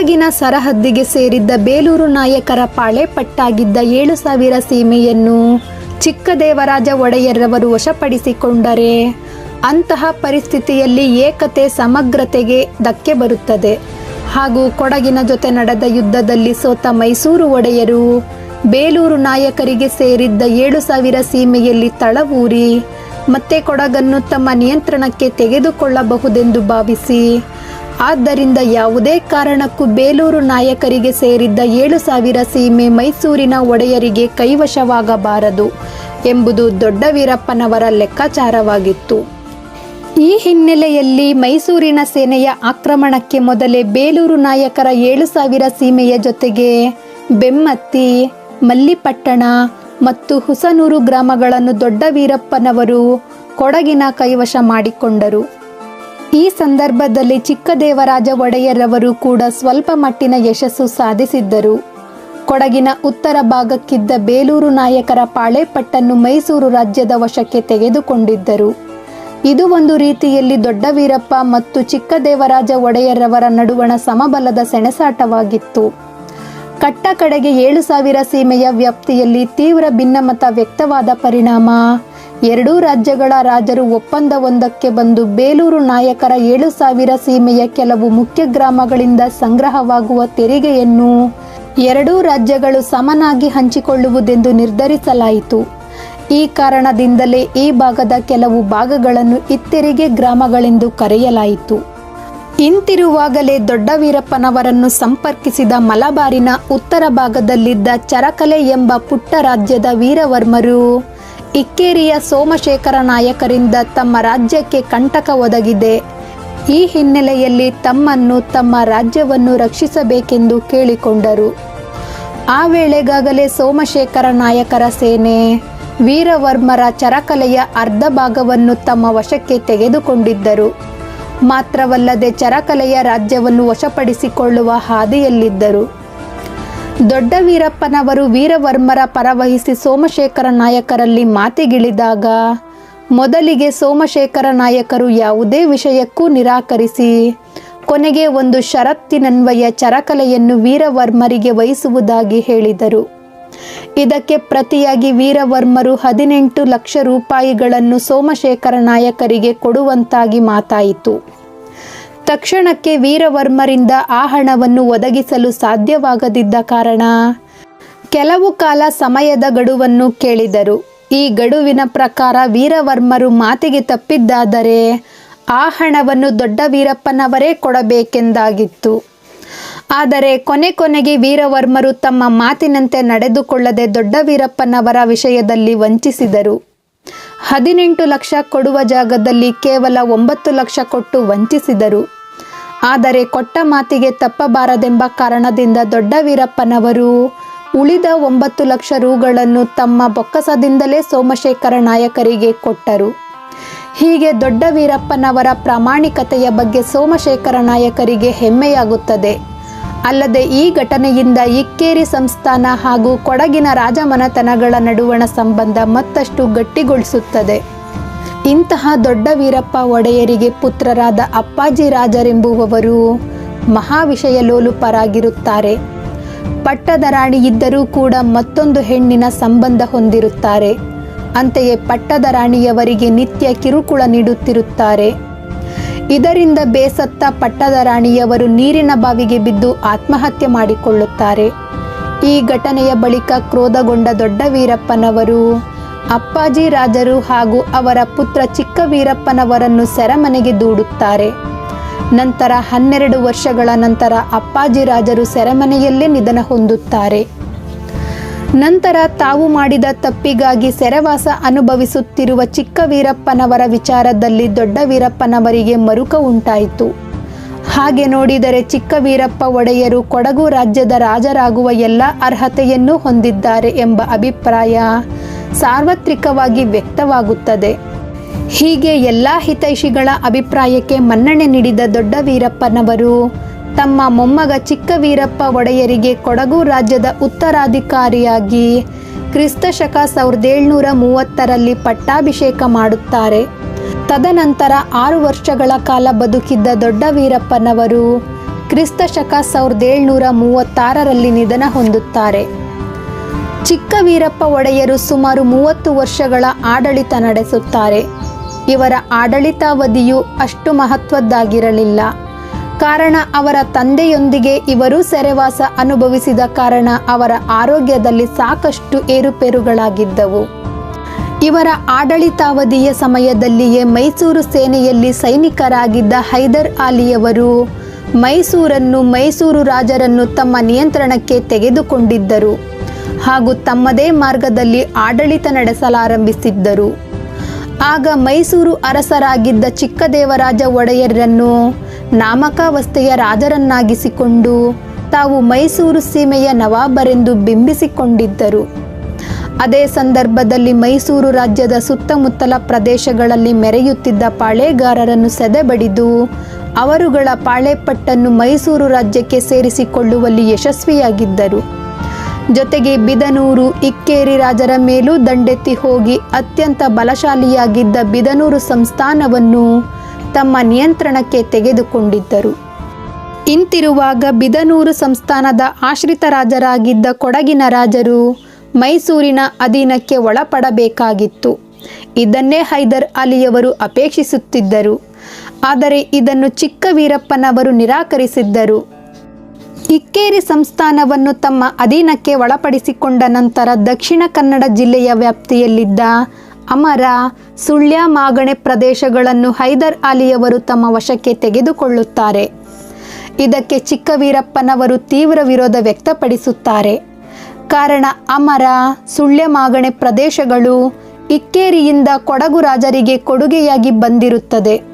ಕೊಡಗಿನ ಸರಹದ್ದಿಗೆ ಸೇರಿದ್ದ ಬೇಲೂರು ನಾಯಕರ ಪಾಳೆ ಪಟ್ಟಾಗಿದ್ದ ಏಳು ಸಾವಿರ ಸೀಮೆಯನ್ನು ಚಿಕ್ಕದೇವರಾಜ ಒಡೆಯರವರು ವಶಪಡಿಸಿಕೊಂಡರೆ ಅಂತಹ ಪರಿಸ್ಥಿತಿಯಲ್ಲಿ ಏಕತೆ ಸಮಗ್ರತೆಗೆ ಧಕ್ಕೆ ಬರುತ್ತದೆ. ಹಾಗೂ ಕೊಡಗಿನ ಜೊತೆ ನಡೆದ ಯುದ್ಧದಲ್ಲಿ ಸೋತ ಮೈಸೂರು ಒಡೆಯರು ಬೇಲೂರು ನಾಯಕರಿಗೆ ಸೇರಿದ್ದ ಏಳು ಸಾವಿರ ಸೀಮೆಯಲ್ಲಿ ತಳವೂರಿ ಮತ್ತೆ ಕೊಡಗನ್ನು ತಮ್ಮ ನಿಯಂತ್ರಣಕ್ಕೆ ತೆಗೆದುಕೊಳ್ಳಬಹುದೆಂದು ಭಾವಿಸಿ ಆದ್ದರಿಂದ ಯಾವುದೇ ಕಾರಣಕ್ಕೂ ಬೇಲೂರು ನಾಯಕರಿಗೆ ಸೇರಿದ್ದ ಏಳು ಸಾವಿರ ಸೀಮೆ ಮೈಸೂರಿನ ಒಡೆಯರಿಗೆ ಕೈವಶವಾಗಬಾರದು ಎಂಬುದು ದೊಡ್ಡ ವೀರಪ್ಪನವರ ಲೆಕ್ಕಾಚಾರವಾಗಿತ್ತು. ಈ ಹಿನ್ನೆಲೆಯಲ್ಲಿ ಮೈಸೂರಿನ ಸೇನೆಯ ಆಕ್ರಮಣಕ್ಕೆ ಮೊದಲೇ ಬೇಲೂರು ನಾಯಕರ ಏಳು ಸಾವಿರ ಸೀಮೆಯ ಜೊತೆಗೆ ಬೆಮ್ಮತ್ತಿ, ಮಲ್ಲಿಪಟ್ಟಣ ಮತ್ತು ಹುಸನೂರು ಗ್ರಾಮಗಳನ್ನು ದೊಡ್ಡ ವೀರಪ್ಪನವರು ಕೊಡಗಿನ ಕೈವಶ ಮಾಡಿಕೊಂಡರು. ಈ ಸಂದರ್ಭದಲ್ಲಿ ಚಿಕ್ಕದೇವರಾಜ ಒಡೆಯರವರು ಕೂಡ ಸ್ವಲ್ಪ ಮಟ್ಟಿನ ಯಶಸ್ಸು ಸಾಧಿಸಿದ್ದರು. ಕೊಡಗಿನ ಉತ್ತರ ಭಾಗಕ್ಕಿದ್ದ ಬೇಲೂರು ನಾಯಕರ ಪಾಳೆಪಟ್ಟನ್ನು ಮೈಸೂರು ರಾಜ್ಯದ ವಶಕ್ಕೆ ತೆಗೆದುಕೊಂಡಿದ್ದರು. ಇದು ಒಂದು ರೀತಿಯಲ್ಲಿ ದೊಡ್ಡ ವೀರಪ್ಪ ಮತ್ತು ಚಿಕ್ಕದೇವರಾಜ ಒಡೆಯರವರ ನಡುವಣ ಸಮಬಲದ ಸೆಣಸಾಟವಾಗಿತ್ತು. ಕಟ್ಟ ಕಡೆಗೆ ಏಳು ಸಾವಿರ ಸೀಮೆಯ ವ್ಯಾಪ್ತಿಯಲ್ಲಿ ತೀವ್ರ ಭಿನ್ನಮತ ವ್ಯಕ್ತವಾದ ಪರಿಣಾಮ ಎರಡೂ ರಾಜ್ಯಗಳ ರಾಜರು ಒಪ್ಪಂದವೊಂದಕ್ಕೆ ಬಂದು ಬೇಲೂರು ನಾಯಕರ ಏಳು ಸಾವಿರ ಸೀಮೆಯ ಕೆಲವು ಮುಖ್ಯ ಗ್ರಾಮಗಳಿಂದ ಸಂಗ್ರಹವಾಗುವ ತೆರಿಗೆಯನ್ನು ಎರಡೂ ರಾಜ್ಯಗಳು ಸಮನಾಗಿ ಹಂಚಿಕೊಳ್ಳುವುದೆಂದು ನಿರ್ಧರಿಸಲಾಯಿತು. ಈ ಕಾರಣದಿಂದಲೇ ಈ ಭಾಗದ ಕೆಲವು ಭಾಗಗಳನ್ನು ಇತ್ತೆರಿಗೆ ಗ್ರಾಮಗಳೆಂದು ಕರೆಯಲಾಯಿತು. ಇಂತಿರುವಾಗಲೇ ದೊಡ್ಡ ವೀರಪ್ಪನವರನ್ನು ಸಂಪರ್ಕಿಸಿದ ಮಲಬಾರಿನ ಉತ್ತರ ಭಾಗದಲ್ಲಿದ್ದ ಚರಕಲೆ ಎಂಬ ಪುಟ್ಟ ರಾಜ್ಯದ ವೀರವರ್ಮರು ಇಕ್ಕೇರಿಯ ಸೋಮಶೇಖರ ನಾಯಕರಿಂದ ತಮ್ಮ ರಾಜ್ಯಕ್ಕೆ ಕಂಟಕ ಒದಗಿದೆ. ಈ ಹಿನ್ನೆಲೆಯಲ್ಲಿ ತಮ್ಮನ್ನು ತಮ್ಮ ರಾಜ್ಯವನ್ನು ರಕ್ಷಿಸಬೇಕೆಂದು ಕೇಳಿಕೊಂಡರು. ಆ ವೇಳೆಗಾಗಲೇ ಸೋಮಶೇಖರ ನಾಯಕರ ಸೇನೆ, ವೀರವರ್ಮರ ಚರಕಲೆಯ ಅರ್ಧ ಭಾಗವನ್ನು ತಮ್ಮ ವಶಕ್ಕೆ ತೆಗೆದುಕೊಂಡಿದ್ದರು. ಮಾತ್ರವಲ್ಲದೆ ಚರಕಲೆಯ ರಾಜ್ಯವನ್ನು ವಶಪಡಿಸಿಕೊಳ್ಳುವ ಹಾದಿಯಲ್ಲಿದ್ದರು. ದೊಡ್ಡ ವೀರಪ್ಪನವರು ವೀರವರ್ಮರ ಪರವಹಿಸಿ ಸೋಮಶೇಖರ ನಾಯಕರಲ್ಲಿ ಮಾತಿಗಿಳಿದಾಗ ಮೊದಲಿಗೆ ಸೋಮಶೇಖರ ನಾಯಕರು ಯಾವುದೇ ವಿಷಯಕ್ಕೂ ನಿರಾಕರಿಸಿ, ಕೊನೆಗೆ ಒಂದು ಷರತ್ತಿನನ್ವಯ ಚರಕಲೆಯನ್ನು ವೀರವರ್ಮರಿಗೆ ವಹಿಸುವುದಾಗಿ ಹೇಳಿದರು. ಇದಕ್ಕೆ ಪ್ರತಿಯಾಗಿ ವೀರವರ್ಮರು ಹದಿನೆಂಟು ಲಕ್ಷ ರೂಪಾಯಿಗಳನ್ನು ಸೋಮಶೇಖರ ನಾಯಕರಿಗೆ ಕೊಡುವಂತಾಗಿ ಮಾತಾಯಿತು. ತಕ್ಷಣಕ್ಕೆ ವೀರವರ್ಮರಿಂದ ಆ ಹಣವನ್ನು ಒದಗಿಸಲು ಸಾಧ್ಯವಾಗದಿದ್ದ ಕಾರಣ ಕೆಲವು ಕಾಲ ಸಮಯದ ಗಡುವನ್ನು ಕೇಳಿದರು. ಈ ಗಡುವಿನ ಪ್ರಕಾರ ವೀರವರ್ಮರು ಮಾತಿಗೆ ತಪ್ಪಿದ್ದಾದರೆ ಆ ಹಣವನ್ನು ದೊಡ್ಡ ವೀರಪ್ಪನವರೇ ಕೊಡಬೇಕೆಂದಾಗಿತ್ತು. ಆದರೆ ಕೊನೆ ಕೊನೆಗೆ ವೀರವರ್ಮರು ತಮ್ಮ ಮಾತಿನಂತೆ ನಡೆದುಕೊಳ್ಳದೆ ದೊಡ್ಡ ವೀರಪ್ಪನವರ ವಿಷಯದಲ್ಲಿ ವಂಚಿಸಿದರು. ಹದಿನೆಂಟು ಲಕ್ಷ ಕೊಡುವ ಜಾಗದಲ್ಲಿ ಕೇವಲ ಒಂಬತ್ತು ಲಕ್ಷ ಕೊಟ್ಟು ವಂಚಿಸಿದರು. ಆದರೆ ಕೊಟ್ಟ ಮಾತಿಗೆ ತಪ್ಪಬಾರದೆಂಬ ಕಾರಣದಿಂದ ದೊಡ್ಡ ವೀರಪ್ಪನವರು ಉಳಿದ ಒಂಬತ್ತು ಲಕ್ಷ ರೂಗಳನ್ನು ತಮ್ಮ ಬೊಕ್ಕಸದಿಂದಲೇ ಸೋಮಶೇಖರ ನಾಯಕರಿಗೆ ಕೊಟ್ಟರು. ಹೀಗೆ ದೊಡ್ಡ ವೀರಪ್ಪನವರ ಪ್ರಾಮಾಣಿಕತೆಯ ಬಗ್ಗೆ ಸೋಮಶೇಖರ ನಾಯಕರಿಗೆ ಹೆಮ್ಮೆಯಾಗುತ್ತದೆ. ಅಲ್ಲದೆ ಈ ಘಟನೆಯಿಂದ ಇಕ್ಕೇರಿ ಸಂಸ್ಥಾನ ಹಾಗೂ ಕೊಡಗಿನ ರಾಜಮನೆತನಗಳ ನಡುವಣ ಸಂಬಂಧ ಮತ್ತಷ್ಟು ಗಟ್ಟಿಗೊಳಿಸುತ್ತದೆ. ಇಂತಹ ದೊಡ್ಡ ವೀರಪ್ಪ ಒಡೆಯರಿಗೆ ಪುತ್ರರಾದ ಅಪ್ಪಾಜಿ ರಾಜರೆಂಬುವವರು ಮಹಾವಿಷಯ ಲೋಲುಪರಾಗಿರುತ್ತಾರೆ. ಪಟ್ಟದ ರಾಣಿ ಇದ್ದರೂ ಕೂಡ ಮತ್ತೊಂದು ಹೆಣ್ಣಿನ ಸಂಬಂಧ ಹೊಂದಿರುತ್ತಾರೆ. ಅಂತೆಯೇ ಪಟ್ಟದ ರಾಣಿಯವರಿಗೆ ನಿತ್ಯ ಕಿರುಕುಳ ನೀಡುತ್ತಿರುತ್ತಾರೆ. ಇದರಿಂದ ಬೇಸತ್ತ ಪಟ್ಟದ ರಾಣಿಯವರು ನೀರಿನ ಬಾವಿಗೆ ಬಿದ್ದು ಆತ್ಮಹತ್ಯೆ ಮಾಡಿಕೊಳ್ಳುತ್ತಾರೆ. ಈ ಘಟನೆಯ ಬಳಿಕ ಕ್ರೋಧಗೊಂಡ ದೊಡ್ಡ ವೀರಪ್ಪನವರು ಅಪ್ಪಾಜಿ ರಾಜರು ಹಾಗೂ ಅವರ ಪುತ್ರ ಚಿಕ್ಕ ವೀರಪ್ಪನವರನ್ನು ಸೆರೆಮನೆಗೆ ದೂಡುತ್ತಾರೆ. ನಂತರ ಹನ್ನೆರಡು ವರ್ಷಗಳ ನಂತರ ಅಪ್ಪಾಜಿ ರಾಜರು ಸೆರೆಮನೆಯಲ್ಲೇ ನಿಧನ ಹೊಂದುತ್ತಾರೆ. ನಂತರ ತಾವು ಮಾಡಿದ ತಪ್ಪಿಗಾಗಿ ಸೆರೆವಾಸ ಅನುಭವಿಸುತ್ತಿರುವ ಚಿಕ್ಕ ವೀರಪ್ಪನವರ ವಿಚಾರದಲ್ಲಿ ದೊಡ್ಡ ವೀರಪ್ಪನವರಿಗೆ ಮರುಕ ಉಂಟಾಯಿತು. ಹಾಗೆ ನೋಡಿದರೆ ಚಿಕ್ಕ ವೀರಪ್ಪ ಒಡೆಯರು ಕೊಡಗು ರಾಜ್ಯದ ರಾಜರಾಗುವ ಎಲ್ಲ ಅರ್ಹತೆಯನ್ನು ಹೊಂದಿದ್ದಾರೆ ಎಂಬ ಅಭಿಪ್ರಾಯ ಸಾರ್ವತ್ರಿಕವಾಗಿ ವ್ಯಕ್ತವಾಗುತ್ತದೆ. ಹೀಗೆ ಎಲ್ಲ ಹಿತೈಷಿಗಳ ಅಭಿಪ್ರಾಯಕ್ಕೆ ಮನ್ನಣೆ ನೀಡಿದ ದೊಡ್ಡ ವೀರಪ್ಪನವರು, ತಮ್ಮ ಮೊಮ್ಮಗ ಚಿಕ್ಕ ವೀರಪ್ಪ ಒಡೆಯರಿಗೆ ಕೊಡಗು ರಾಜ್ಯದ ಉತ್ತರಾಧಿಕಾರಿಯಾಗಿ ಕ್ರಿಸ್ತ ಶಕ ಸಾವಿರದ ಏಳ್ನೂರ ಮೂವತ್ತರಲ್ಲಿ ಪಟ್ಟಾಭಿಷೇಕ ಮಾಡುತ್ತಾರೆ. ತದನಂತರ ಆರು ವರ್ಷಗಳ ಕಾಲ ಬದುಕಿದ್ದ ದೊಡ್ಡ ವೀರಪ್ಪನವರು ಕ್ರಿಸ್ತ ಶಕ ಸಾವಿರದ ಏಳ್ನೂರ ಮೂವತ್ತಾರರಲ್ಲಿ ನಿಧನ ಹೊಂದುತ್ತಾರೆ. ಚಿಕ್ಕ ವೀರಪ್ಪ ಒಡೆಯರು ಸುಮಾರು ಮೂವತ್ತು ವರ್ಷಗಳ ಆಡಳಿತ ನಡೆಸುತ್ತಾರೆ. ಇವರ ಆಡಳಿತಾವಧಿಯು ಅಷ್ಟು ಮಹತ್ವದ್ದಾಗಿರಲಿಲ್ಲ. ಕಾರಣ ಅವರ ತಂದೆಯೊಂದಿಗೆ ಇವರು ಸೆರೆವಾಸ ಅನುಭವಿಸಿದ ಕಾರಣ ಅವರ ಆರೋಗ್ಯದಲ್ಲಿ ಸಾಕಷ್ಟು ಏರುಪೇರುಗಳಾಗಿದ್ದವು. ಇವರ ಆಡಳಿತಾವಧಿಯ ಸಮಯದಲ್ಲಿಯೇ ಮೈಸೂರು ಸೇನೆಯಲ್ಲಿ ಸೈನಿಕರಾಗಿದ್ದ ಹೈದರ್ ಅಲಿಯವರು ಮೈಸೂರನ್ನು ಮೈಸೂರು ರಾಜರನ್ನು ತಮ್ಮ ನಿಯಂತ್ರಣಕ್ಕೆ ತೆಗೆದುಕೊಂಡಿದ್ದರು. ಹಾಗೂ ತಮ್ಮದೇ ಮಾರ್ಗದಲ್ಲಿ ಆಡಳಿತ ನಡೆಸಲಾರಂಭಿಸಿದ್ದರು. ಆಗ ಮೈಸೂರು ಅರಸರಾಗಿದ್ದ ಚಿಕ್ಕದೇವರಾಜ ಒಡೆಯರನ್ನು ನಾಮಕಾವಸ್ಥೆಯ ರಾಜರನ್ನಾಗಿಸಿಕೊಂಡು ತಾವು ಮೈಸೂರು ಸೀಮೆಯ ನವಾಬರೆಂದು ಬಿಂಬಿಸಿಕೊಂಡಿದ್ದರು. ಅದೇ ಸಂದರ್ಭದಲ್ಲಿ ಮೈಸೂರು ರಾಜ್ಯದ ಸುತ್ತಮುತ್ತಲ ಪ್ರದೇಶಗಳಲ್ಲಿ ಮೆರೆಯುತ್ತಿದ್ದ ಪಾಳೆಗಾರರನ್ನು ಸೆದೆಬಡಿದು ಅವರುಗಳ ಪಾಳೆಪಟ್ಟನ್ನು ಮೈಸೂರು ರಾಜ್ಯಕ್ಕೆ ಸೇರಿಸಿಕೊಳ್ಳುವಲ್ಲಿ ಯಶಸ್ವಿಯಾಗಿದ್ದರು. ಜೊತೆಗೆ ಬಿದನೂರು ಇಕ್ಕೇರಿ ರಾಜರ ಮೇಲೂ ದಂಡೆತ್ತಿ ಹೋಗಿ ಅತ್ಯಂತ ಬಲಶಾಲಿಯಾಗಿದ್ದ ಬಿದನೂರು ಸಂಸ್ಥಾನವನ್ನು ತಮ್ಮ ನಿಯಂತ್ರಣಕ್ಕೆ ತೆಗೆದುಕೊಂಡಿದ್ದರು. ಇಂತಿರುವಾಗ ಬಿದನೂರು ಸಂಸ್ಥಾನದ ಆಶ್ರಿತ ರಾಜರಾಗಿದ್ದ ಕೊಡಗಿನ ರಾಜರು ಮೈಸೂರಿನ ಅಧೀನಕ್ಕೆ ಒಳಪಡಬೇಕಾಗಿತ್ತು. ಇದನ್ನೇ ಹೈದರ್ ಅಲಿಯವರು ಅಪೇಕ್ಷಿಸುತ್ತಿದ್ದರು. ಆದರೆ ಇದನ್ನು ಚಿಕ್ಕ ವೀರಪ್ಪನವರು ನಿರಾಕರಿಸಿದ್ದರು. ಇಕ್ಕೇರಿ ಸಂಸ್ಥಾನವನ್ನು ತಮ್ಮ ಅಧೀನಕ್ಕೆ ಒಳಪಡಿಸಿಕೊಂಡ ನಂತರ ದಕ್ಷಿಣ ಕನ್ನಡ ಜಿಲ್ಲೆಯ ವ್ಯಾಪ್ತಿಯಲ್ಲಿದ್ದ ಅಮರ, ಸುಳ್ಯ ಮಾಗಣೆ ಪ್ರದೇಶಗಳನ್ನು ಹೈದರ್ ಅಲಿಯವರು ತಮ್ಮ ವಶಕ್ಕೆ ತೆಗೆದುಕೊಳ್ಳುತ್ತಾರೆ. ಇದಕ್ಕೆ ಚಿಕ್ಕವೀರಪ್ಪನವರು ತೀವ್ರ ವಿರೋಧ ವ್ಯಕ್ತಪಡಿಸುತ್ತಾರೆ. ಕಾರಣ ಅಮರ, ಸುಳ್ಯ ಮಾಗಣೆ ಪ್ರದೇಶಗಳು ಇಕ್ಕೇರಿಯಿಂದ ಕೊಡಗು ರಾಜರಿಗೆ ಕೊಡುಗೆಯಾಗಿ ಬಂದಿರುತ್ತದೆ.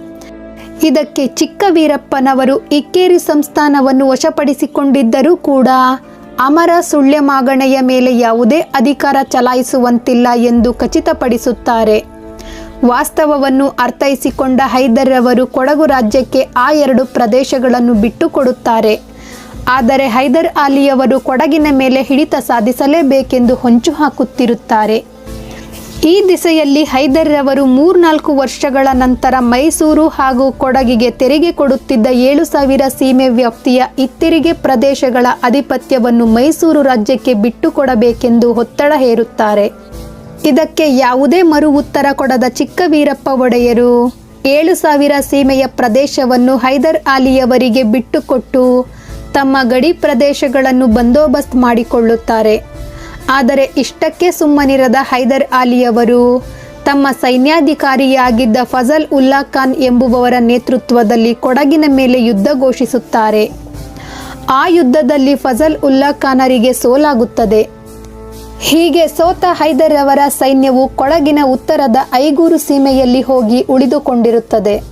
ಇದಕ್ಕೆ ಚಿಕ್ಕ ವೀರಪ್ಪನವರು ಇಕ್ಕೇರಿ ಸಂಸ್ಥಾನವನ್ನು ವಶಪಡಿಸಿಕೊಂಡಿದ್ದರೂ ಕೂಡ ಅಮರ ಸುಳ್ಯ ಮಾಗಣೆಯ ಮೇಲೆ ಯಾವುದೇ ಅಧಿಕಾರ ಚಲಾಯಿಸುವಂತಿಲ್ಲ ಎಂದು ಖಚಿತಪಡಿಸುತ್ತಾರೆ. ವಾಸ್ತವವನ್ನು ಅರ್ಥೈಸಿಕೊಂಡ ಹೈದರ್ ಅವರು ಕೊಡಗು ರಾಜ್ಯಕ್ಕೆ ಆ ಎರಡು ಪ್ರದೇಶಗಳನ್ನು ಬಿಟ್ಟುಕೊಡುತ್ತಾರೆ. ಆದರೆ ಹೈದರ್ ಅಲಿಯವರು ಕೊಡಗಿನ ಮೇಲೆ ಹಿಡಿತ ಸಾಧಿಸಲೇಬೇಕೆಂದು ಹೊಂಚು ಹಾಕುತ್ತಿರುತ್ತಾರೆ. ಈ ದಿಸೆಯಲ್ಲಿ ಹೈದರ್ರವರು ಮೂರ್ನಾಲ್ಕು ವರ್ಷಗಳ ನಂತರ ಮೈಸೂರು ಹಾಗೂ ಕೊಡಗಿಗೆ ತೆರಿಗೆ ಕೊಡುತ್ತಿದ್ದ ಏಳು ಸಾವಿರ ಸೀಮೆ ವ್ಯಾಪ್ತಿಯ ಇತ್ತಿರಿಗೆ ಪ್ರದೇಶಗಳ ಅಧಿಪತ್ಯವನ್ನು ಮೈಸೂರು ರಾಜ್ಯಕ್ಕೆ ಬಿಟ್ಟುಕೊಡಬೇಕೆಂದು ಒತ್ತಡ ಹೇರುತ್ತಾರೆ. ಇದಕ್ಕೆ ಯಾವುದೇ ಮರು ಉತ್ತರ ಕೊಡದ ಚಿಕ್ಕ ವೀರಪ್ಪ ಒಡೆಯರು, ಏಳು ಸಾವಿರ ಸೀಮೆಯ ಪ್ರದೇಶವನ್ನು ಹೈದರ್ ಅಲಿಯವರಿಗೆ ಬಿಟ್ಟುಕೊಟ್ಟು ತಮ್ಮ ಗಡಿ ಪ್ರದೇಶಗಳನ್ನು ಬಂದೋಬಸ್ತ್ ಮಾಡಿಕೊಳ್ಳುತ್ತಾರೆ. ಆದರೆ ಇಷ್ಟಕ್ಕೆ ಸುಮ್ಮನಿರದ ಹೈದರ್ ಅಲಿಯವರು ತಮ್ಮ ಸೈನ್ಯಾಧಿಕಾರಿಯಾಗಿದ್ದ ಫಜಲ್ ಉಲ್ಲಾ ಖಾನ್ ಎಂಬುವವರ ನೇತೃತ್ವದಲ್ಲಿ ಕೊಡಗಿನ ಮೇಲೆ ಯುದ್ಧ ಘೋಷಿಸುತ್ತಾರೆ. ಆ ಯುದ್ಧದಲ್ಲಿ ಫಜಲ್ ಉಲ್ಲಾ ಖಾನರಿಗೆ ಸೋಲಾಗುತ್ತದೆ. ಹೀಗೆ ಸೋತ ಹೈದರ್ ಅವರ ಸೈನ್ಯವು ಕೊಡಗಿನ ಉತ್ತರದ ಐಗೂರು ಸೀಮೆಯಲ್ಲಿ ಹೋಗಿ ಉಳಿದುಕೊಂಡಿರುತ್ತದೆ.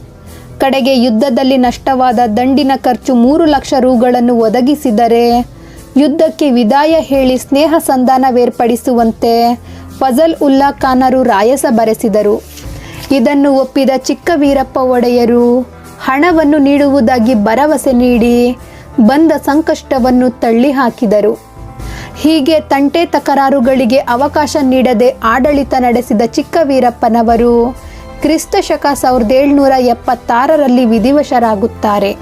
ಕಡೆಗೆ ಯುದ್ಧದಲ್ಲಿ ನಷ್ಟವಾದ ದಂಡಿನ ಖರ್ಚು ಮೂರು ಲಕ್ಷ ರೂಗಳನ್ನು ಒದಗಿಸಿದರೆ ಯುದ್ಧಕ್ಕೆ ವಿದಾಯ ಹೇಳಿ ಸ್ನೇಹ ಸಂಧಾನವೇರ್ಪಡಿಸುವಂತೆ ಫಜಲ್ ಉಲ್ಲಾ ಖಾನರು ರಾಯಸ ಬರೆಸಿದರು. ಇದನ್ನು ಒಪ್ಪಿದ ಚಿಕ್ಕ ವೀರಪ್ಪ ಒಡೆಯರು ಹಣವನ್ನು ನೀಡುವುದಾಗಿ ಭರವಸೆ ನೀಡಿ ಬಂದ ಸಂಕಷ್ಟವನ್ನು ತಳ್ಳಿ ಹಾಕಿದರು ಹೀಗೆ ತಂಟೆ ತಕರಾರುಗಳಿಗೆ ಅವಕಾಶ ನೀಡದೆ ಆಡಳಿತ ನಡೆಸಿದ ಚಿಕ್ಕ ವೀರಪ್ಪನವರು ಕ್ರಿಸ್ತ ಶಕ ಸಾವಿರದ ಏಳ್ನೂರ ಎಪ್ಪತ್ತಾರರಲ್ಲಿ ವಿಧಿವಶರಾಗುತ್ತಾರೆ.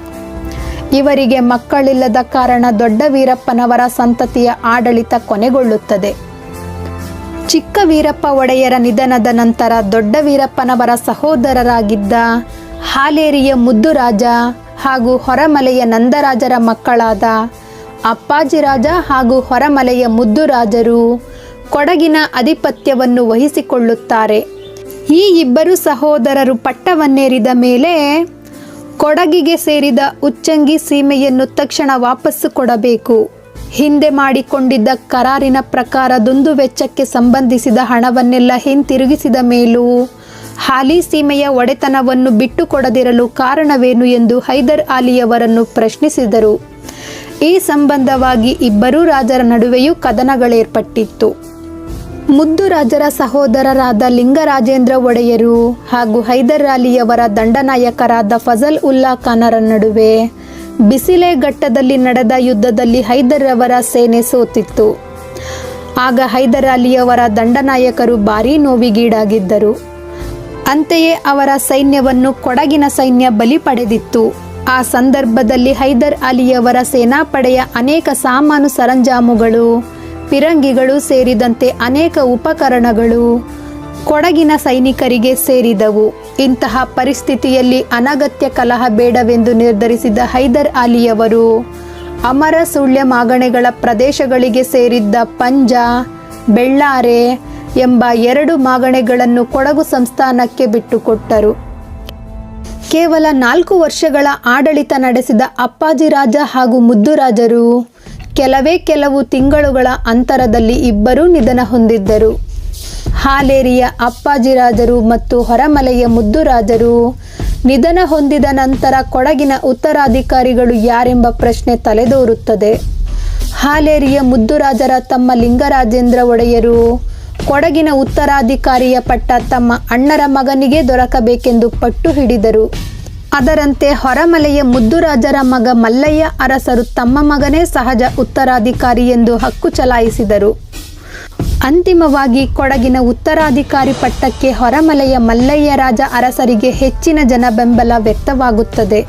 ಇವರಿಗೆ ಮಕ್ಕಳಿಲ್ಲದ ಕಾರಣ ದೊಡ್ಡ ವೀರಪ್ಪನವರ ಸಂತತಿಯ ಆಡಳಿತ ಕೊನೆಗೊಳ್ಳುತ್ತದೆ. ಚಿಕ್ಕ ವೀರಪ್ಪ ಒಡೆಯರ ನಿಧನದ ನಂತರ ದೊಡ್ಡ ವೀರಪ್ಪನವರ ಸಹೋದರರಾಗಿದ್ದ ಹಾಲೇರಿಯ ಮುದ್ದುರಾಜ ಹಾಗೂ ಹೊರಮಲೆಯ ನಂದರಾಜರ ಮಕ್ಕಳಾದ ಅಪ್ಪಾಜಿರಾಜ ಹಾಗೂ ಹೊರಮಲೆಯ ಮುದ್ದುರಾಜರು ಕೊಡಗಿನ ಅಧಿಪತ್ಯವನ್ನು ವಹಿಸಿಕೊಳ್ಳುತ್ತಾರೆ. ಈ ಇಬ್ಬರು ಸಹೋದರರು ಪಟ್ಟವನ್ನೇರಿದ ಮೇಲೆ ಕೊಡಗಿಗೆ ಸೇರಿದ ಉಚ್ಚಂಗಿ ಸೀಮೆಯನ್ನು ತಕ್ಷಣ ವಾಪಸ್ಸು ಕೊಡಬೇಕು. ಹಿಂದೆ ಮಾಡಿಕೊಂಡಿದ್ದ ಕರಾರಿನ ಪ್ರಕಾರ ದುಂದು ವೆಚ್ಚಕ್ಕೆ ಸಂಬಂಧಿಸಿದ ಹಣವನ್ನೆಲ್ಲ ಹಿಂತಿರುಗಿಸಿದ ಮೇಲೂ ಹಾಲಿ ಸೀಮೆಯ ಒಡೆತನವನ್ನು ಬಿಟ್ಟುಕೊಡದಿರಲು ಕಾರಣವೇನು ಎಂದು ಹೈದರ್ ಅಲಿಯವರನ್ನು ಪ್ರಶ್ನಿಸಿದರು. ಈ ಸಂಬಂಧವಾಗಿ ಇಬ್ಬರೂ ರಾಜರ ನಡುವೆಯೂ ಕದನಗಳೇರ್ಪಟ್ಟಿತ್ತು. ಮುದ್ದು ರಾಜರ ಸಹೋದರರಾದ ಲಿಂಗರಾಜೇಂದ್ರ ಒಡೆಯರು ಹಾಗೂ ಹೈದರ್ ಅಲಿಯವರ ದಂಡನಾಯಕರಾದ ಫಜಲ್ ಉಲ್ಲಾ ಖಾನರ ನಡುವೆ ಬಿಸಿಲೆ ಘಟ್ಟದಲ್ಲಿ ನಡೆದ ಯುದ್ಧದಲ್ಲಿ ಹೈದರ್ ಅವರ ಸೇನೆ ಸೋತಿತ್ತು. ಆಗ ಹೈದರ್ ಅಲಿಯವರ ದಂಡನಾಯಕರು ಭಾರೀ ನೋವಿಗೀಡಾಗಿದ್ದರು. ಅಂತೆಯೇ ಅವರ ಸೈನ್ಯವನ್ನು ಕೊಡಗಿನ ಸೈನ್ಯ ಬಲಿ ಪಡೆದಿತ್ತು. ಆ ಸಂದರ್ಭದಲ್ಲಿ ಹೈದರ್ ಅಲಿಯವರ ಸೇನಾಪಡೆಯ ಅನೇಕ ಸಾಮಾನು ಸರಂಜಾಮುಗಳು ಪಿರಂಗಿಗಳು ಸೇರಿದಂತೆ ಅನೇಕ ಉಪಕರಣಗಳು ಕೊಡಗಿನ ಸೈನಿಕರಿಗೆ ಸೇರಿದವು. ಇಂತಹ ಪರಿಸ್ಥಿತಿಯಲ್ಲಿ ಅನಗತ್ಯ ಕಲಹ ಬೇಡವೆಂದು ನಿರ್ಧರಿಸಿದ ಹೈದರ್ ಅಲಿಯವರು, ಅಮರ ಸುಳ್ಯ ಮಾಗಣೆಗಳ ಪ್ರದೇಶಗಳಿಗೆ ಸೇರಿದ್ದ ಪಂಜ, ಬೆಳ್ಳಾರೆ ಎಂಬ ಎರಡು ಮಾಗಣೆಗಳನ್ನು ಕೊಡಗು ಸಂಸ್ಥಾನಕ್ಕೆ ಬಿಟ್ಟುಕೊಟ್ಟರು. ಕೇವಲ ನಾಲ್ಕು ವರ್ಷಗಳ ಆಡಳಿತ ನಡೆಸಿದ ಅಪ್ಪಾಜಿರಾಜ ಹಾಗೂ ಮುದ್ದುರಾಜರು ಕೆಲವೇ ಕೆಲವು ತಿಂಗಳುಗಳ ಅಂತರದಲ್ಲಿ ಇಬ್ಬರೂ ನಿಧನ ಹೊಂದಿದ್ದರು. ಹಾಲೇರಿಯ ಅಪ್ಪಾಜಿರಾಜರು ಮತ್ತು ಹೊರಮಲೆಯ ಮುದ್ದುರಾಜರು ನಿಧನ ಹೊಂದಿದ ನಂತರ ಕೊಡಗಿನ ಉತ್ತರಾಧಿಕಾರಿಗಳು ಯಾರೆಂಬ ಪ್ರಶ್ನೆ ತಲೆದೋರುತ್ತದೆ. ಹಾಲೇರಿಯ ಮುದ್ದುರಾಜರ ತಮ್ಮ ಲಿಂಗರಾಜೇಂದ್ರ ಒಡೆಯರು ಕೊಡಗಿನ ಉತ್ತರಾಧಿಕಾರಿಯ ಪಟ್ಟ ತಮ್ಮ ಅಣ್ಣರ ಮಗನಿಗೆ ದೊರಕಬೇಕೆಂದು ಪಟ್ಟು ಹಿಡಿದರು. ಅದರಂತೆ ಹೊರಮಲೆಯ ಮುದ್ದುರಾಜರ ಮಗ ಮಲ್ಲಯ್ಯ ಅರಸರು ತಮ್ಮ ಮಗನೇ ಸಹಜ ಉತ್ತರಾಧಿಕಾರಿ ಎಂದು ಹಕ್ಕು ಚಲಾಯಿಸಿದರು. ಅಂತಿಮವಾಗಿ ಕೊಡಗಿನ ಉತ್ತರಾಧಿಕಾರಿ ಪಟ್ಟಕ್ಕೆ ಹೊರಮಲೆಯ ಮಲ್ಲಯ್ಯ ರಾಜ ಅರಸರಿಗೆ ಹೆಚ್ಚಿನ ಜನ ಬೆಂಬಲ ವ್ಯಕ್ತವಾಗುತ್ತದೆ.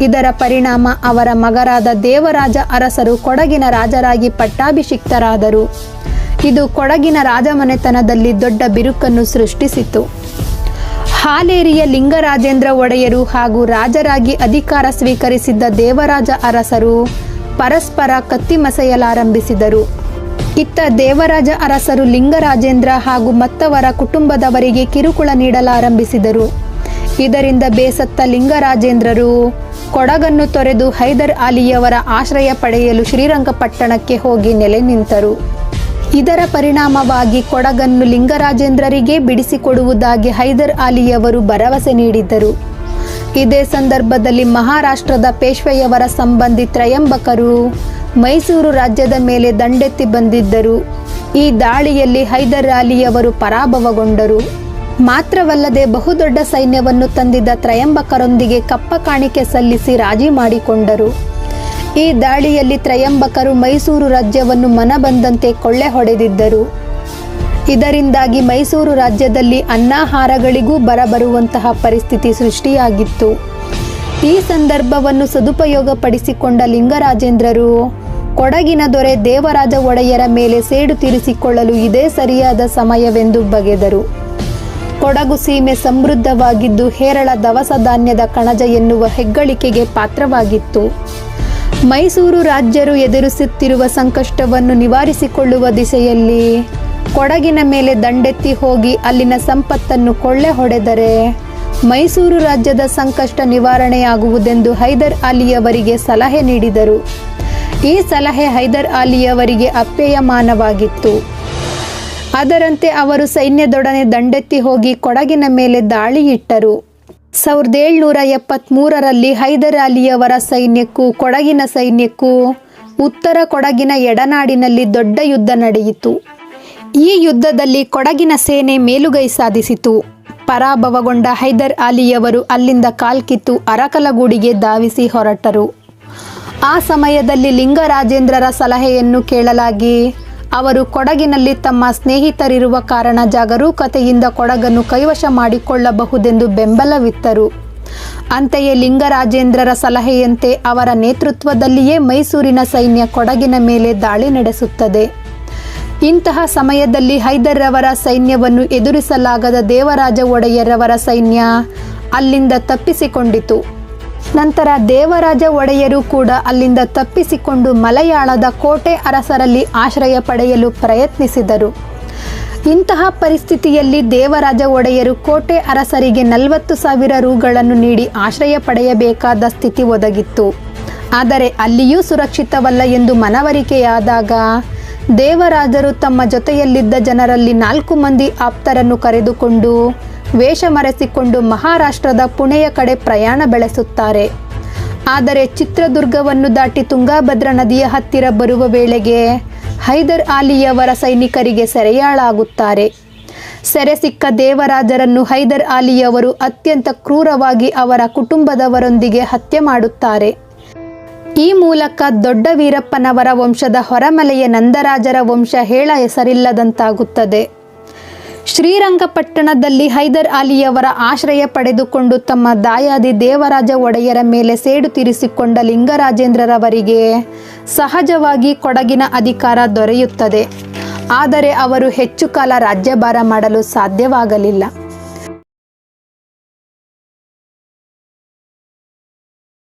ಇದರ ಪರಿಣಾಮ ಅವರ ಮಗರಾದ ದೇವರಾಜ ಅರಸರು ಕೊಡಗಿನ ರಾಜರಾಗಿ ಪಟ್ಟಾಭಿಷಿಕ್ತರಾದರು. ಇದು ಕೊಡಗಿನ ರಾಜಮನೆತನದಲ್ಲಿ ದೊಡ್ಡ ಬಿರುಕನ್ನು ಸೃಷ್ಟಿಸಿತು. ಹಾಲೇರಿಯ ಲಿಂಗರಾಜೇಂದ್ರ ಒಡೆಯರು ಹಾಗೂ ರಾಜರಾಗಿ ಅಧಿಕಾರ ಸ್ವೀಕರಿಸಿದ್ದ ದೇವರಾಜ ಅರಸರು ಪರಸ್ಪರ ಕತ್ತಿಮಸೆಯಲಾರಂಭಿಸಿದರು ಇತ್ತ ದೇವರಾಜ ಅರಸರು ಲಿಂಗರಾಜೇಂದ್ರ ಹಾಗೂ ಮತ್ತವರ ಕುಟುಂಬದವರಿಗೆ ಕಿರುಕುಳ ನೀಡಲಾರಂಭಿಸಿದರು. ಇದರಿಂದ ಬೇಸತ್ತ ಲಿಂಗರಾಜೇಂದ್ರರು ಕೊಡಗನ್ನು ತೊರೆದು ಹೈದರ್ ಅಲಿಯವರ ಆಶ್ರಯ ಪಡೆಯಲು ಶ್ರೀರಂಗಪಟ್ಟಣಕ್ಕೆ ಹೋಗಿ ನೆಲೆ ನಿಂತರು. ಇದರ ಪರಿಣಾಮವಾಗಿ ಕೊಡಗನ್ನು ಲಿಂಗರಾಜೇಂದ್ರರಿಗೆ ಬಿಡಿಸಿಕೊಡುವುದಾಗಿ ಹೈದರ್ ಅಲಿಯವರು ಭರವಸೆ ನೀಡಿದ್ದರು. ಇದೇ ಸಂದರ್ಭದಲ್ಲಿ ಮಹಾರಾಷ್ಟ್ರದ ಪೇಶ್ವೆಯವರ ಸಂಬಂಧಿ ತ್ರಯಂಬಕರು ಮೈಸೂರು ರಾಜ್ಯದ ಮೇಲೆ ದಂಡೆತ್ತಿ ಬಂದಿದ್ದರು. ಈ ದಾಳಿಯಲ್ಲಿ ಹೈದರ್ ಅಲಿಯವರು ಪರಾಭವಗೊಂಡರು. ಮಾತ್ರವಲ್ಲದೆ ಬಹುದೊಡ್ಡ ಸೈನ್ಯವನ್ನು ತಂದಿದ್ದ ತ್ರಯಂಬಕರೊಂದಿಗೆ ಕಪ್ಪ ಕಾಣಿಕೆ ಸಲ್ಲಿಸಿ ರಾಜಿ ಮಾಡಿಕೊಂಡರು. ಈ ದಾಳಿಯಲ್ಲಿ ತ್ರಯಂಬಕರು ಮೈಸೂರು ರಾಜ್ಯವನ್ನು ಮನಬಂದಂತೆ ಕೊಳ್ಳೆ ಹೊಡೆದಿದ್ದರು. ಇದರಿಂದಾಗಿ ಮೈಸೂರು ರಾಜ್ಯದಲ್ಲಿ ಅನ್ನಾಹಾರಗಳಿಗೂ ಬರಬರುವಂತಹ ಪರಿಸ್ಥಿತಿ ಸೃಷ್ಟಿಯಾಗಿತ್ತು. ಈ ಸಂದರ್ಭವನ್ನು ಸದುಪಯೋಗಪಡಿಸಿಕೊಂಡ ಲಿಂಗರಾಜೇಂದ್ರರು, ಕೊಡಗಿನ ದೊರೆ ದೇವರಾಜ ಒಡೆಯರ ಮೇಲೆ ಸೇಡು ತೀರಿಸಿಕೊಳ್ಳಲು ಇದೇ ಸರಿಯಾದ ಸಮಯವೆಂದು ಬಗೆದರು. ಕೊಡಗು ಸೀಮೆ ಸಮೃದ್ಧವಾಗಿದ್ದು ಹೇರಳ ದವಸ ಧಾನ್ಯದ ಕಣಜ ಎನ್ನುವ ಹೆಗ್ಗಳಿಕೆಗೆ ಪಾತ್ರವಾಗಿತ್ತು. ಮೈಸೂರು ರಾಜ್ಯರು ಎದುರಿಸುತ್ತಿರುವ ಸಂಕಷ್ಟವನ್ನು ನಿವಾರಿಸಿಕೊಳ್ಳುವ ದಿಸೆಯಲ್ಲಿ ಕೊಡಗಿನ ಮೇಲೆ ದಂಡೆತ್ತಿ ಹೋಗಿ ಅಲ್ಲಿನ ಸಂಪತ್ತನ್ನು ಕೊಳ್ಳೆ ಹೊಡೆದರೆ ಮೈಸೂರು ರಾಜ್ಯದ ಸಂಕಷ್ಟ ನಿವಾರಣೆಯಾಗುವುದೆಂದು ಹೈದರ್ ಅಲಿಯವರಿಗೆ ಸಲಹೆ ನೀಡಿದರು. ಈ ಸಲಹೆ ಹೈದರ್ ಅಲಿಯವರಿಗೆ ಅಪ್ಯಯಮಾನವಾಗಿತ್ತು ಅದರಂತೆ ಅವರು ಸೈನ್ಯದೊಡನೆ ದಂಡೆತ್ತಿ ಹೋಗಿ ಕೊಡಗಿನ ಮೇಲೆ ದಾಳಿ ಇಟ್ಟರು. ಸಾವಿರದ ಏಳ್ನೂರ ಎಪ್ಪತ್ತ್ಮೂರರಲ್ಲಿ ಹೈದರ್ ಅಲಿಯವರ ಸೈನ್ಯಕ್ಕೂ, ಕೊಡಗಿನ ಸೈನ್ಯಕ್ಕೂ, ಉತ್ತರ ಕೊಡಗಿನ ಎಡನಾಡಿನಲ್ಲಿ ದೊಡ್ಡ ಯುದ್ಧ ನಡೆಯಿತು. ಈ ಯುದ್ಧದಲ್ಲಿ ಕೊಡಗಿನ ಸೇನೆ ಮೇಲುಗೈ ಸಾಧಿಸಿತು. ಪರಾಭವಗೊಂಡ ಹೈದರ್ ಅಲಿಯವರು ಅಲ್ಲಿಂದ ಕಾಲ್ಕಿತ್ತು, ಅರಕಲಗೂಡಿಗೆ ಧಾವಿಸಿ ಹೊರಟರು. ಆ ಸಮಯದಲ್ಲಿ ಲಿಂಗರಾಜೇಂದ್ರರ ಸಲಹೆಯನ್ನು ಕೇಳಲಾಗಿ ಅವರು ಕೊಡಗಿನಲ್ಲಿ ತಮ್ಮ ಸ್ನೇಹಿತರಿರುವ ಕಾರಣ ಜಾಗರೂಕತೆಯಿಂದ ಕೊಡಗನ್ನು ಕೈವಶ ಮಾಡಿಕೊಳ್ಳಬಹುದೆಂದು ಬೆಂಬಲವಿತ್ತರು. ಅಂತೆಯೇ ಲಿಂಗರಾಜೇಂದ್ರರ ಸಲಹೆಯಂತೆ ಅವರ ನೇತೃತ್ವದಲ್ಲಿಯೇ ಮೈಸೂರಿನ ಸೈನ್ಯ ಕೊಡಗಿನ ಮೇಲೆ ದಾಳಿ ನಡೆಸುತ್ತದೆ. ಇಂತಹ ಸಮಯದಲ್ಲಿ ಹೈದರ್ರವರ ಸೈನ್ಯವನ್ನು ಎದುರಿಸಲಾಗದ ದೇವರಾಜ ಒಡೆಯರವರ ಸೈನ್ಯ ಅಲ್ಲಿಂದ ತಪ್ಪಿಸಿಕೊಂಡಿತು. ನಂತರ ದೇವರಾಜ ಒಡೆಯರು ಕೂಡ ಅಲ್ಲಿಂದ ತಪ್ಪಿಸಿಕೊಂಡು ಮಲಯಾಳದ ಕೋಟೆ ಅರಸರಲ್ಲಿ ಆಶ್ರಯ ಪಡೆಯಲು ಪ್ರಯತ್ನಿಸಿದರು. ಇಂತಹ ಪರಿಸ್ಥಿತಿಯಲ್ಲಿ ದೇವರಾಜ ಒಡೆಯರು ಕೋಟೆ ಅರಸರಿಗೆ ನಲವತ್ತು ಸಾವಿರ ರೂಗಳನ್ನು ನೀಡಿ ಆಶ್ರಯ ಪಡೆಯಬೇಕಾದ ಸ್ಥಿತಿ ಒದಗಿತ್ತು. ಆದರೆ ಅಲ್ಲಿಯೂ ಸುರಕ್ಷಿತವಲ್ಲ ಎಂದು ಮನವರಿಕೆಯಾದಾಗ ದೇವರಾಜರು ತಮ್ಮ ಜೊತೆಯಲ್ಲಿದ್ದ ಜನರಲ್ಲಿ ನಾಲ್ಕು ಮಂದಿ ಆಪ್ತರನ್ನು ಕರೆದುಕೊಂಡು ವೇಷ ಮರೆಸಿಕೊಂಡು ಮಹಾರಾಷ್ಟ್ರದ ಪುಣೆಯ ಕಡೆ ಪ್ರಯಾಣ ಬೆಳೆಸುತ್ತಾರೆ. ಆದರೆ ಚಿತ್ರದುರ್ಗವನ್ನು ದಾಟಿ ತುಂಗಾಭದ್ರಾ ನದಿಯ ಹತ್ತಿರ ಬರುವ ವೇಳೆಗೆ ಹೈದರ್ ಆಲಿಯವರ ಸೈನಿಕರಿಗೆ ಸೆರೆಯಾಳಾಗುತ್ತಾರೆ. ಸೆರೆ ಸಿಕ್ಕ ದೇವರಾಜರನ್ನು ಹೈದರ್ ಆಲಿಯವರು ಅತ್ಯಂತ ಕ್ರೂರವಾಗಿ ಅವರ ಕುಟುಂಬದವರೊಂದಿಗೆ ಹತ್ಯೆ ಮಾಡುತ್ತಾರೆ. ಈ ಮೂಲಕ ದೊಡ್ಡ ವೀರಪ್ಪನವರ ವಂಶದ ಹೊರಮಲೆಯ ನಂದರಾಜರ ವಂಶ ಹೇಳ ಹೆಸರಿಲ್ಲದಂತಾಗುತ್ತದೆ. ಶ್ರೀರಂಗಪಟ್ಟಣದಲ್ಲಿ ಹೈದರ್ ಅಲಿಯವರ ಆಶ್ರಯ ಪಡೆದುಕೊಂಡು ತಮ್ಮ ದಾಯಾದಿ ದೇವರಾಜ ಒಡೆಯರ ಮೇಲೆ ಸೇಡು ತೀರಿಸಿಕೊಂಡ ಲಿಂಗರಾಜೇಂದ್ರರವರಿಗೆ ಸಹಜವಾಗಿ ಕೊಡಗಿನ ಅಧಿಕಾರ ದೊರೆಯುತ್ತದೆ. ಆದರೆ ಅವರು ಹೆಚ್ಚು ಕಾಲ ರಾಜ್ಯಭಾರ ಮಾಡಲು ಸಾಧ್ಯವಾಗಲಿಲ್ಲ.